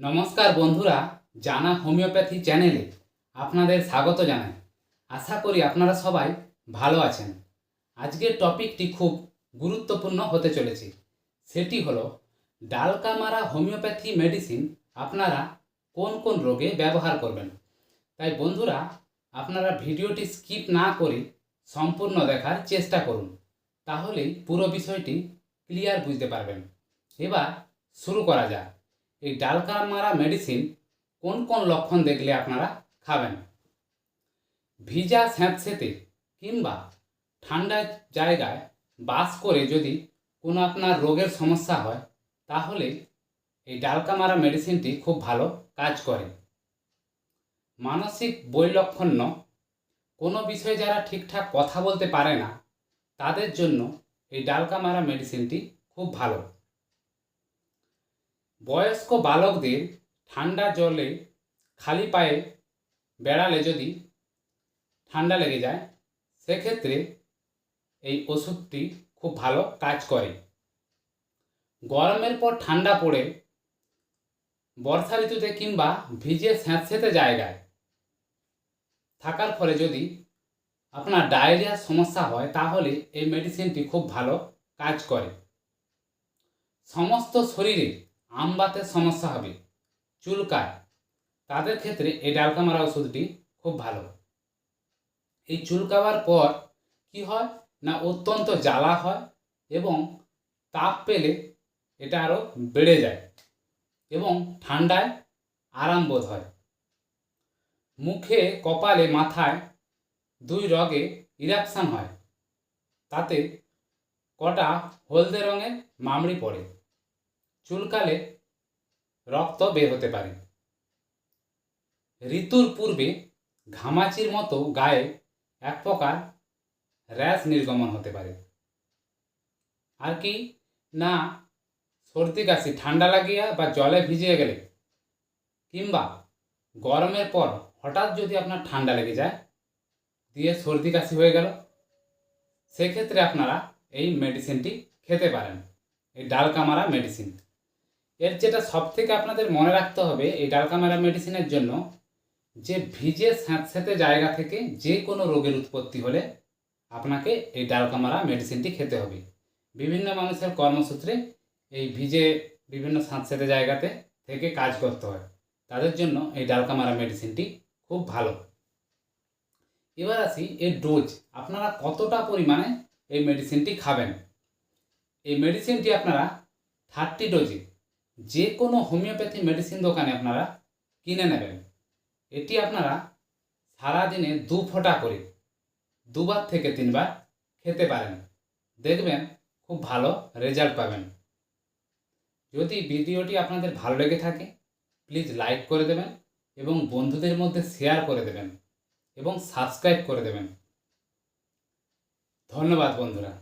নমস্কার বন্ধুরা, জানা হোমিওপ্যাথি চ্যানেলে আপনাদের স্বাগত জানাই। আশা করি আপনারা সবাই ভালো আছেন। আজকের টপিকটি খুব গুরুত্বপূর্ণ হতে চলেছে। সেটি হলো, ডালকামারা হোমিওপ্যাথি মেডিসিন আপনারা কোন কোন রোগে ব্যবহার করবেন? তাই বন্ধুরা, আপনারা ভিডিওটি স্কিপ না করে সম্পূর্ণ দেখার চেষ্টা করুন। তাহলেই পুরো বিষয়টি ক্লিয়ার বুঝতে পারবেন। এবার শুরু করা যাক। এই ডালকা মারা মেডিসিন কোন কোন লক্ষণ দেখলে আপনারা খাবেন? ভিজা স্যাঁতসেঁতে কিংবা ঠান্ডা জায়গায় বাস করে যদি কোনো আপনার রোগের সমস্যা হয়, তাহলে এই ডালকা মারা মেডিসিনটি খুব ভালো কাজ করে। মানসিক বৈলক্ষণ্য, কোনো বিষয়ে যারা ঠিকঠাক কথা বলতে পারে না, তাদের জন্য এই ডালকা মারা মেডিসিনটি খুব ভালো। বয়স্ক বালকদের ঠান্ডা জলে খালি পায়ে বেড়ালে যদি ঠান্ডা লেগে যায়, সেক্ষেত্রে এই ওষুধটি খুব ভালো কাজ করে। গরমের পর ঠান্ডা পড়ে বর্ষা ঋতুতে কিংবা ভিজে স্যাঁতসেঁতে জায়গায় থাকার ফলে যদি আপনার ডায়রিয়ার সমস্যা হয়, তাহলে এই মেডিসিনটি খুব ভালো কাজ করে। সমস্ত শরীরে আমবাতের সমস্যা হবে। চুলকায়। তাদের ক্ষেত্রে এই ডালকামারা ওষুধটি খুব ভালো। এই চুলকাবার পর কি হয়? না, অত্যন্ত জ্বালা হয় এবং তাপ পেলে এটা আরও বেড়ে যায় এবং ঠান্ডায় আরাম বোধ হয়। মুখে, কপালে, মাথায় দুই রগে ইরাকশান হয়। তাতে কটা হলদে রঙের মামড়ি পড়ে। চুলকালে রক্ত বের হতে পারে। ঋতুর পূর্বে ঘামাচির মতো গায়ে এক প্রকার র্যাশ নির্গমন হতে পারে। আর কি না সর্দি কাশি, ঠান্ডা লাগিয়া বা জলে ভিজিয়ে গেলে কিংবা গরমের পর হঠাৎ যদি আপনার ঠান্ডা লেগে যায়, দিয়ে সর্দি কাশি হয়ে গেল, সেক্ষেত্রে আপনারা এই মেডিসিনটি খেতে পারেন। এই ডালকামারা মেডিসিন এর যেটা সব থেকে আপনাদের মনে রাখতে হবে এই ডালকামারা মেডিসিনের জন্য, যে ভিজে স্যাঁতস্যাঁতে জায়গা থেকে যে কোনো রোগের উৎপত্তি হলে আপনাকে এই ডালকামারা মেডিসিনটি খেতে হবে। বিভিন্ন মানুষের কর্মসূত্রে এই ভিজে বিভিন্ন স্যাঁতস্যাঁতে জায়গাতে থেকে কাজ করতে হয়। তাদের জন্য এই ডালকামারা মেডিসিনটি খুব ভালো। এবার আসি এর ডোজ আপনারা কতটা পরিমাণে এই মেডিসিনটি খাবেন? এই মেডিসিনটি আপনারা থার্টি ডোজে যে কোনো হোমিওপ্যাথি মেডিসিন দোকানে আপনারা কিনে নেবেন। এটি আপনারা সারাদিনে দু ফোঁটা করে, দুবার থেকে তিনবার খেতে পারেন। দেখবেন খুব ভালো রেজাল্ট পাবেন। যদি ভিডিওটি আপনাদের ভালো লেগে থাকে, প্লিজ লাইক করে দেবেন এবং বন্ধুদের মধ্যে শেয়ার করে দেবেন এবং সাবস্ক্রাইব করে দেবেন। ধন্যবাদ বন্ধুরা।